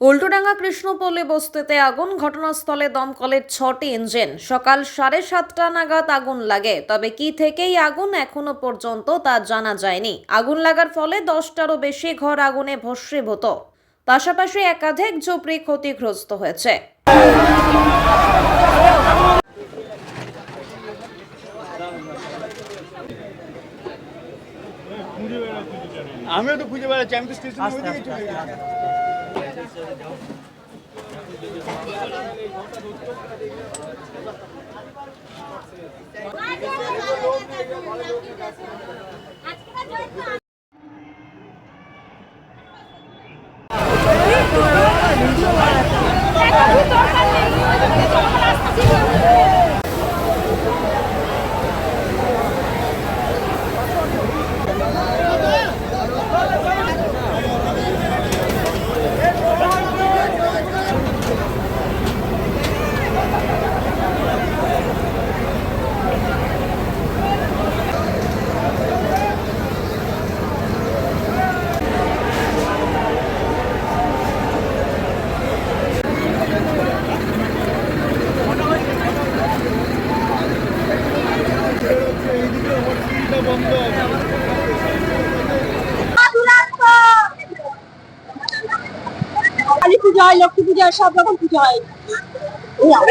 উল্টোডাঙ্গা কৃষ্ণপল্লী বস্তিতে আগুন ঘটনাস্থলে দমকলের ছটি ইঞ্জিন। সকাল সাড়ে সাতটা নাগাদ আগুন লাগে। তবে কি থেকেই আগুন এখনও পর্যন্ত তা জানা যায়নি। আগুন লাগার ফলে দশটারও বেশি ঘর আগুনে ভস্মীভূত। পাশাপাশি একাধিক ঝুপড়ি ক্ষতিগ্রস্ত হয়েছে। আমিও তো খুঁজে বেড়াচ্ছি, আমি তো স্টেশনের ওই দিকে পুজো হয় লক্ষ্মী পুজো হয় সব রকম পুজো হয়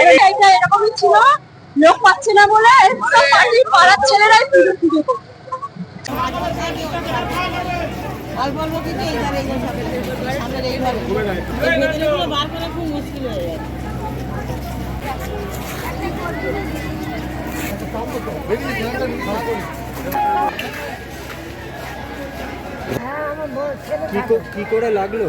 এই এটা এরকমই ছিল। লোক পাচ্ছে না বলে সব পার্টি পাড়ার ছেলেরাই পুজো পুজো অল্প অল্প বার করা খুব মুশকিল হয়ে কি করে লাগল?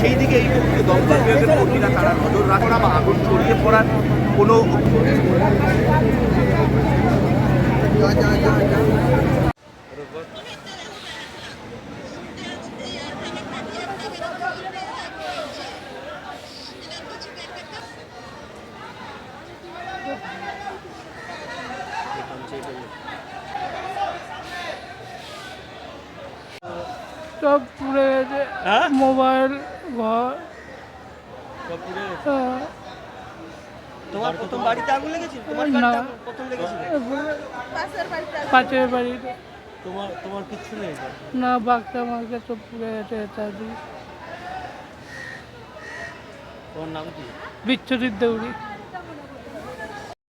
সেই দিকে এই মুহূর্তে দমকল বিভাগের কর্মীরা তারা নজর রাখা বা আগুন ছড়িয়ে পড়ার কোনো সব পুড়ে গেছে। মোবাইল ঘর। হ্যাঁ, তোমার প্রথম বাড়িতে আগুন লেগেছিল? তোমার না। প্রথম লেগেছিল? পাশের বাড়িতে তোমার তোমার কিচ্ছু নেই না বাচ্চা মাকে সব পুড়ে গেছে ইত্যাদি তোমার নাম কি? বিচ্ছুরিত দৌড়ি